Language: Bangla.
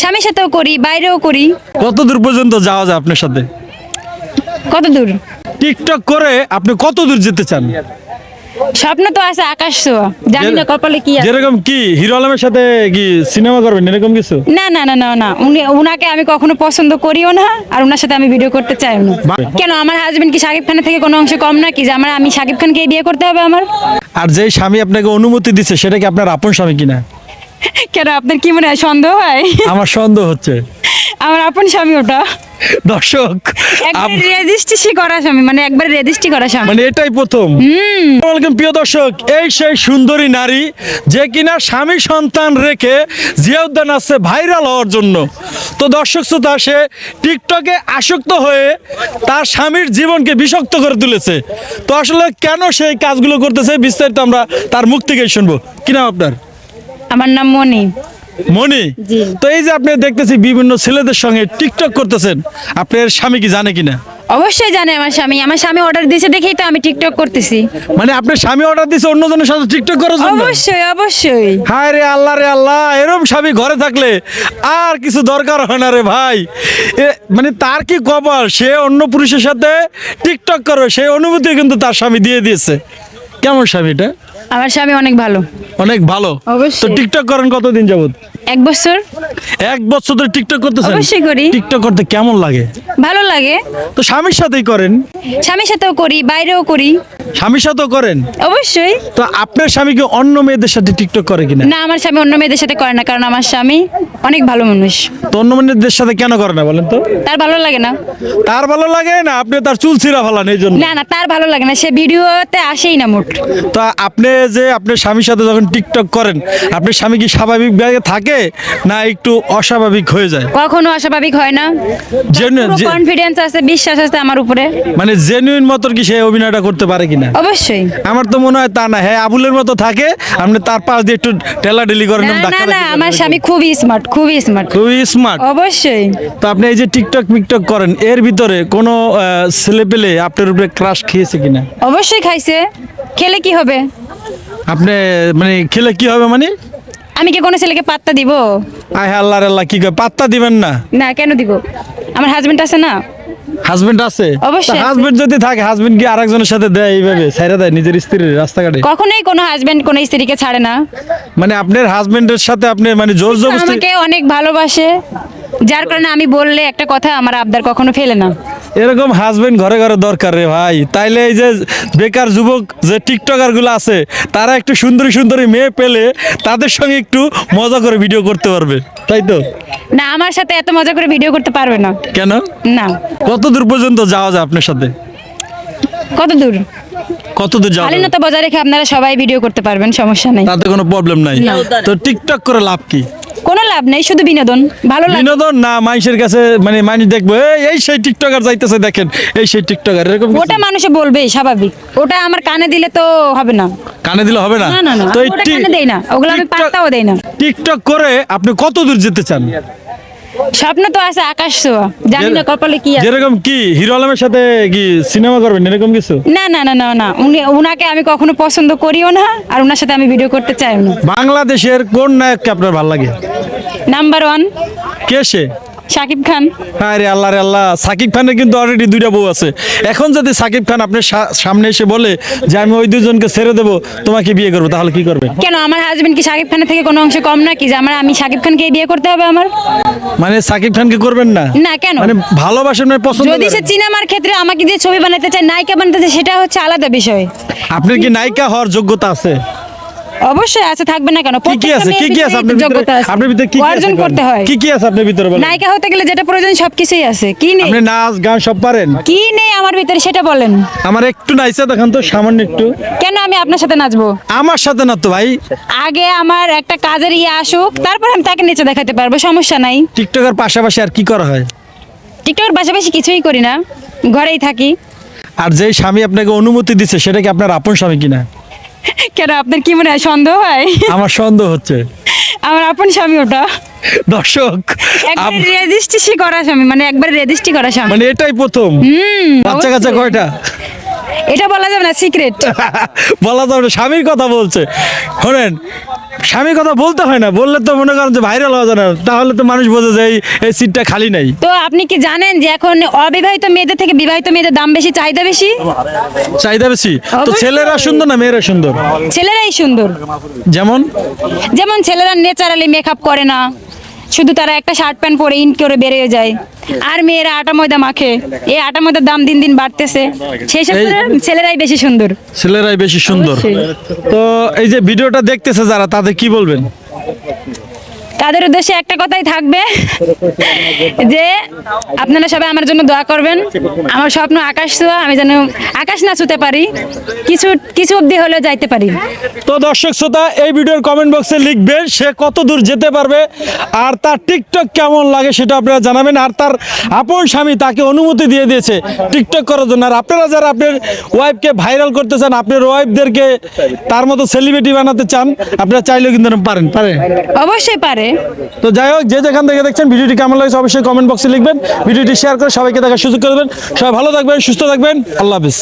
স্বামীর সাথেও করি বাইরেও করি। কত দূর পর্যন্ত যাওয়া যায় আপনার সাথে? কত দূর টিকটক করে আপনি কত দূর যেতে চান? স্বপ্ন তো আছে আকাশ ছোঁয়া জানি না কপালে কি আছে। যেরকম কি হিরো আলমের সাথে কি সিনেমা করবেন এরকম কিছু? না না না না না উনি উনাকে আমি কখনো পছন্দ করিও না আর ওনার সাথে আমি ভিডিও করতে চাইও না। কেন আমার হাজবেন্ড কি শাকিব খানের থেকে কোনো অংশ কম না কি যে আমার আমি শাকিব খানকে বিয়ে করতে হবে আমার। আর যেই স্বামী আপনাকে অনুমতি দিচ্ছে সেটা কি আপনার আপন স্বামী কিনা? কেন আপনার কি মনে হয় সন্দেহ হয়? আমার সন্দেহ হচ্ছে। আমার আপন স্বামী ওটা? দর্শক একবার রেজিস্ট্রি করা স্বামী মানে একবার রেজিস্ট্রি করা স্বামী। মানে এটাই প্রথম। ওয়েলকাম প্রিয় দর্শক এই সেই সুন্দরী নারী যে কিনা স্বামী সন্তান রেখে জিয়া উদ্যান আসছে ভাইরাল হওয়ার জন্য। তো দর্শক শ্রোতা সে টিকটকে আসক্ত হয়ে তার স্বামীর জীবনকে বিষাক্ত করে তুলেছে। তো আসলে কেন সেই কাজগুলো করতেছে বিস্তারিত আমরা তার মুখ থেকেই শুনব। কি নাম আপনার? আমার নাম মনি। মনি? তো এই যে আপনি দেখতেছি বিভিন্ন ছেলেদের সঙ্গে টিকটক করতেছেন আপনার স্বামী কি জানে কিনা? অবশ্যই জানে আমার স্বামী। আমার স্বামী অর্ডার দিয়েছে দেখেই তো আমি টিকটক করতেছি। মানে আপনার স্বামী অর্ডার দিছে অন্যজনের সাথে টিকটক করার জন্য? অবশ্যই অবশ্যই। হায় রে আল্লাহ রে আল্লাহ এরম স্বামী ঘরে থাকলে আর কিছু দরকার হয় না রে ভাই। এ, মানে তার কি কপাল? সে অন্য পুরুষের সাথে টিকটক করবে সেই অনুভূতি কিন্তু তার স্বামী দিয়ে দিয়েছে। কেমন স্বামী এটা? আমার স্বামী অনেক ভালো। অনেক ভালো? অবশ্যই। তো টিকটক করেন কতদিন যাবত এক বছর? এক বছর ধরে টিকটক করতেছেন? অবশ্যই করি। টিকটক করতে কেমন লাগে? ভালো লাগে। তো স্বামীর সাথেই করেন? স্বামীর সাথেও করি বাইরেও করি। স্বামীর সাথেও করেন? অবশ্যই। তো আপনার স্বামী কি অন্য মেয়েদের সাথে টিকটক করে কিনা? না আমার স্বামী অন্য মেয়েদের সাথে করে না কারণ আমার স্বামী অনেক ভালো মানুষ। তো অন্য মেয়েদের সাথে কেন করে না বলেন তো? তার ভালো লাগে না। তার ভালো লাগে না? আপনি তার চুল ছিঁড়া ফেলান এই জন্য। না না তার ভালো লাগে না। সে ভিডিওতে আসেই না মোট। তো আপনি যে আপনার স্বামীর সাথে যখন টিকটক করেন আপনার স্বামী কি স্বাভাবিক ভাবে থাকে? না একটু অস্বাভাবিক হয়ে যায়? কখনো অস্বাভাবিক হয় না। কনফিডেন্স আছে বিশ্বাস আছে আমার উপরে। মানে জেনুইন মতন কি সে অভিনয়টা করতে পারে কিনা? অবশ্যই। আমার তো মনে হয় তা না। হ্যাঁ আবুলের মতো থাকে আপনি তার পাশ দিয়ে একটু ঠেলা ঢেলি করেন না না না আমার স্বামী খুবই স্মার্ট খুবই স্মার্ট খুবই স্মার্ট অবশ্যই। তো আপনি এই যে টিকটক মিকটক করেন এর ভিতরে কোনো ছেলে পেলে আপনার উপরে ক্রাশ খেয়েছে কিনা? অবশ্যই খাইছে। খেলে কি হবে? আপনি মানে খেলে কি হবে মানে? আমি কি কোনো ছেলেকে পাত্তা দিব? আয় আল্লাহ আল্লাহ কি কয়? পাত্তা দিবেন না। না কেন দিব? আমার হাজবেন্ড আছে না? হাজবেন্ড আছে? অবশ্যই হাজবেন্ড যদি থাকে হাজবেন্ড কি আরেকজনের সাথে দেয় এইভাবে? ছাইরা দেয় নিজের স্ত্রীর রাস্তাঘাটে? কখনোই কোনো হাজবেন্ড কোনো স্ত্রীকে ছাড়ে না। মানে আপনার হাজবেন্ডের সাথে আপনি মানে জোর জবরদস্তি আমাকে অনেক ভালোবাসে। যার কারণে আমি বললে একটা কথা আমার আবদার কখনো ফেলে না। এরকম হাজবেন্ড ঘরে ঘরে দরকার রে ভাই। তাইলে এই যে বেকার যুবক যে টিকটকারগুলো আছে তারা একটু সুন্দরী সুন্দরী মেয়ে পেলে তাদের সঙ্গে একটু মজা করে ভিডিও করতে পারবে। তাই তো? না আমার সাথে এত মজা করে ভিডিও করতে পারবে না। কেন? না। কত দূর পর্যন্ত যাওয়া যায় আপনার সাথে? কত দূর কত দূর যাওয়া? শালীনতা বজায় রেখে আপনারা সবাই ভিডিও করতে পারবেন সমস্যা নেই। তাতে কোনো প্রবলেম নাই। তো টিকটক করে লাভ কি? লাভ নেই শুধু বিনোদন। ভালো লাগে বিনোদন না মানুষের কাছে মানে মানুষ দেখব "এই, এই সেই টিকটকার যাইতেছে দেখেন এই সেই টিকটকার এরকম ওটা মানুষে বলবেই স্বাভাবিক। ওটা আমার কানে দিলে তো হবে না। কানে দিলে হবে না? না না তো এই ওটা কানে দেই না। ওগুলো আমি পাত্তাও দেই না। টিকটক করে আপনি কত দূর যেতে চান? স্বপ্ন তো আছে আকাশ ছোঁয়া। জানি না কপালে কি আছে। যেরকম কি হিরো আলমের সাথে কি সিনেমা করবেন এরকম কিছু? না না না না না। উনি উনাকে আমি কখনো পছন্দ করিও না আর ওনার সাথে আমি ভিডিও করতে চাইও না। বাংলাদেশের কোন নায়ককে আপনার ভালো লাগে? নাম্বার ওয়ান কে সে? শাকিব খান আরে আল্লাহ রে আল্লাহ। সাকিব খানের কিন্তু অলরেডি দুইটা বউ আছে। এখন যদি সাকিব খান আপনার সামনে এসে বলে যে আমি ওই দুজনকে ছেড়ে দেবো তোমাকে বিয়ে করব তাহলে কি করবে? কেন আমার হাজবেন্ড কি শাকিব খানের থেকে কোনো অংশে কম নাকি? যে আমার আমি শাকিব খানকে বিয়ে করতে হবে আমার? মানে সাকিব খানকে করবেন না? না কেন? মানে ভালোবাসেন মানে পছন্দ যদি সে সিনেমার ক্ষেত্রে আমাকে দিয়ে ছবি বানাতে চায় নায়িকা বানাতে চায় সেটা হচ্ছে আলাদা বিষয়। আপনার কি নায়িকা হওয়ার যোগ্যতা আছে? অবশ্যই আছে থাকবে না কেন? কি কি আছে? কি কি আছে আপনার ভিতরে? আপনার ভিতরে কি কি অর্জন করতে হয়। কি কি আছে আপনার ভিতরে বলেন? নায়িকা হতে গেলে যেটা প্রয়োজন সবকিছুই আছে। কি নেই? আপনি নাচ গান সব পারেন? কি নেই আমার ভিতরে সেটা বলেন। আমার একটু নাইসা দেখান তো সামান্য একটু। কেন আমি আপনার সাথে নাচবো? আমার সাথে না তো ভাই। আগে আমার একটা কাজের ইয়ে আসুক তারপর আমি তাকে নিচে দেখাতে পারব সমস্যা নাই। টিকটকের পাশাপাশি আর কি করা হয়? টিকটকের পাশাপাশি কিছুই করি না ঘরেই থাকি। আর যেই স্বামী আপনাকে অনুমতি দিচ্ছে সেটা কি আপনার আপন স্বামী কিনা? কেন আপনার কি মনে হয় সন্দেহ হয়? আমার সন্দেহ হচ্ছে। আমার আপন স্বামী ওটা। দর্শক রেজিস্ট্রি করা স্বামী মানে একবার রেজিস্ট্রি করা স্বামী। মানে এটাই প্রথম। হুম বাচ্চা কাচ্চা কয়টা? এটা বলা যাবে না সিক্রেট বলা যাবে না, স্বামীর কথা বলছে। শোনেন স্বামীর কথা বলতে হয় না বললে তো মনে করেন যে ভাইরাল হওয়া যায় না তাহলে তো মানুষ বোঝে যে এই- সিটটা খালি নাই। তো আপনি কি জানেন যে এখন অবিবাহিত মেয়েদের থেকে বিবাহিত মেয়েদের দাম বেশি চাহিদা বেশি? চাহিদা বেশি? তো। ছেলেরা সুন্দর না মেয়েরা সুন্দর? ছেলেরাই সুন্দর। যেমন? যেমন ছেলেরা ন্যাচারালি মেকআপ করে না। শুধু তারা একটা শার্ট প্যান্ট পরে ইন করে বেরিয়ে যায়। আর মেয়েরা আটা ময়দা মাখে। এই আটা ময়দার দাম দিন দিন বাড়তেছে। সেই সব ছেলেরাই বেশি সুন্দর। ছেলেরাই বেশি সুন্দর। তো এই যে ভিডিওটা দেখতেছে যারা তাদের কি বলবেন? তাদের উদ্দেশ্যে একটা কথাই থাকবে যে আপনারা সবাই আমার জন্য দোয়া করবেন। আমার স্বপ্ন আকাশ ছোঁয়া আমি যেন আকাশ না ছুতে পারি কিছু কিছু অবধি হলেও যাইতে পারি। তো দর্শক শ্রোতা এই ভিডিওর কমেন্ট বক্সে লিখবেন সে কত দূর যেতে পারবে আর তার টিকটক কেমন লাগে সেটা আপনারা জানাবেন আর তার আপন স্বামী তাকে অনুমতি দিয়ে দিয়েছে টিকটক করার জন্য। আর আপনারা যারা আপনার ওয়াইফকে ভাইরাল করতে চান আপনার ওয়াইফদেরকে তার মতো সেলিব্রিটি বানাতে চান আপনারা চাইলেও কিন্তু পারেন পারেন। অবশ্যই পারে। তো যাই হোক, যে যেখান থেকে দেখছেন, ভিডিওটি কেমন লাগছে অবশ্যই কমেন্ট বক্সে লিখবেন। ভিডিওটি শেয়ার করে সবাইকে দেখার সুযোগ করবেন সবাই ভালো থাকবেন, সুস্থ থাকবেন। আল্লাহ হাফিজ।